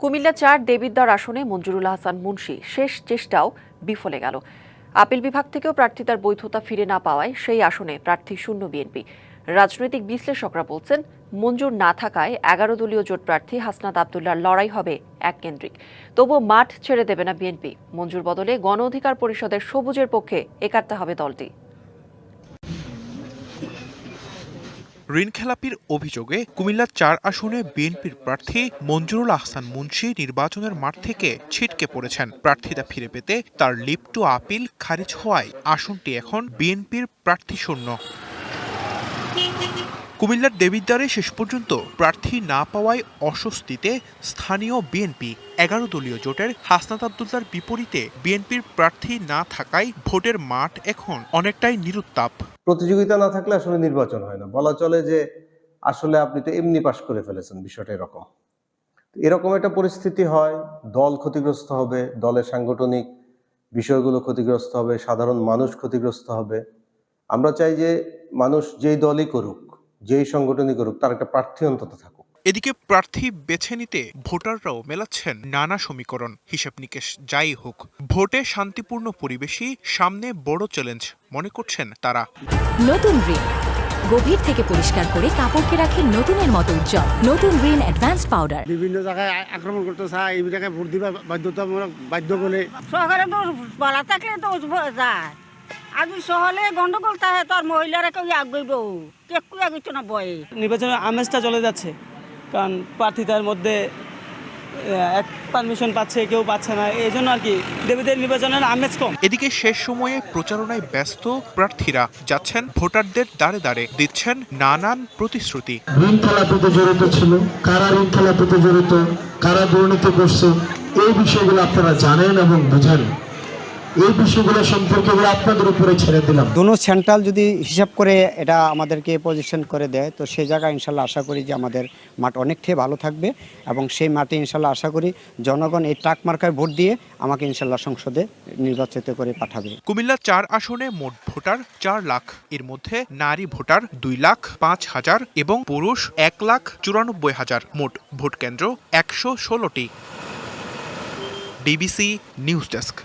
কুমিল্লা চার দেবিদ্বার আসনে মঞ্জুরুল হাসান মুন্সি। শেষ চেষ্টাও বিফলে গেল। আপিল বিভাগ থেকেও প্রার্থিতার বৈধতা ফিরে না পাওয়ায় সেই আসনে প্রার্থী শূন্য বিএনপি। রাজনৈতিক বিশ্লেষকরা বলছেন, মঞ্জুর না থাকায় এগারো দলীয় জোট প্রার্থী হাসনাত আবদুল্লার লড়াই হবে এক কেন্দ্রিক তবুও মাঠ ছেড়ে দেবে না বিএনপি। মঞ্জুর বদলে গণ অধিকার পরিষদের সবুজের পক্ষে একাত্তা হবে দলটি। ঋণখেলাপির অভিযোগে কুমিল্লা চার আসনে বিএনপির প্রার্থী মঞ্জুরুল আহসান মুন্সি নির্বাচনের মাঠ থেকে ছিটকে পড়েছেন। প্রার্থীরা ফিরে পেতে তার লিপটু আপিল খারিজ হওয়ায় আসনটি এখন বিএনপির প্রার্থী শূন্য। কুমিল্লার দেবিদ্বারে শেষ পর্যন্ত প্রার্থী না পাওয়ায় অস্বস্তিতে স্থানীয় বিএনপি এগারো দলীয় জোটের হাসনাত আবদুল্লার বিপরীতে বিএনপির প্রার্থী না থাকায় ভোটের মাঠ এখন অনেকটাই নিরুত্তাপ। প্রতিযোগিতা না থাকলে আসলে নির্বাচন হয় না। বলা চলে যে আসলে আপনি তো এমনি পাশ করে ফেলেছেন, বিষয়টা এরকম। এরকম একটা পরিস্থিতি হয়, দল ক্ষতিগ্রস্ত হবে, দলের সাংগঠনিক বিষয়গুলো ক্ষতিগ্রস্ত হবে, সাধারণ মানুষ ক্ষতিগ্রস্ত হবে। আমরা চাই যে মানুষ যেই দলই করুক যেই সংগঠনই করুক তার একটা প্রার্থী অন্তত থাকুক। এদিকে প্রার্থী বেছে নিতে ভোটাররাও মেলাচ্ছেন নানা সমীকরণ হিসেব নিকেশ যাই হোক। ভোটে শান্তিপূর্ণ পরিবেশই সামনে বড় চ্যালেঞ্জ মনে করছেন তারা। নতুন রিন গভীর থেকে পরিষ্কার করে কাপড়কে রাখে নতুনের মতো উজ্জ্বল। নতুন রিন অ্যাডভান্স পাউডার বিভিন্ন জায়গায় আক্রমণ করতে চায় এই জায়গায় ভোট দিবা বাধ্যতামূলক বাধ্য করে। তো বলা থাকলে তো যায়। আজি শহরে গন্ডগোল থাকে তোর মহিলারা কেউ আগুইব কেউ আগুইতো না বয়ে? নির্বাচনের আমেজটা চলে যাচ্ছে কারণ প্রার্থীতার মধ্যে এক পারমিশন পাচ্ছে কেউ পাচ্ছে না। এই জন্য আর কি দেবীদের নির্বাচনের আমেজ কম। এদিকে শেষ সময়ে প্রচারণায় ব্যস্ত প্রার্থীরা যাচ্ছেন ভোটারদের দাঁড়ে দাঁড়ে দিচ্ছেন নানান প্রতিশ্রুতি। ঋণ খেলাপিতে জড়িত ছিল। কারা ঋণ খেলাপিতে জড়িত? কারা দুর্নীতি করছে? এই বিষয়গুলো আপনারা জানেন এবং বুঝেন। এই বিষয়গুলো সম্পর্কে আপনাদের উপরে ছেড়ে দিলাম। দোনো সেন্ট্রাল যদি হিসাব করে এটা আমাদেরকে পজিশন করে দেয় তো সেই জায়গায় ইনশাল্লাহ আশা করি যে আমাদের মাঠ অনেকটাই ভালো থাকবে এবং সেই মাঠে ইনশাল্লাহ আশা করি জনগণ এই ট্রাক মার্কায় ভোট দিয়ে আমাকে ইনশাল্লাহ সংসদে নির্বাচিত করে পাঠাবে। কুমিল্লা চার আসনে মোট ভোটার চার লাখ এর মধ্যে নারী ভোটার দুই লাখ পাঁচ হাজার এবং পুরুষ এক লাখ চুরানব্বই হাজার। মোট ভোট কেন্দ্র একশো ষোলোটি। DBC news desk.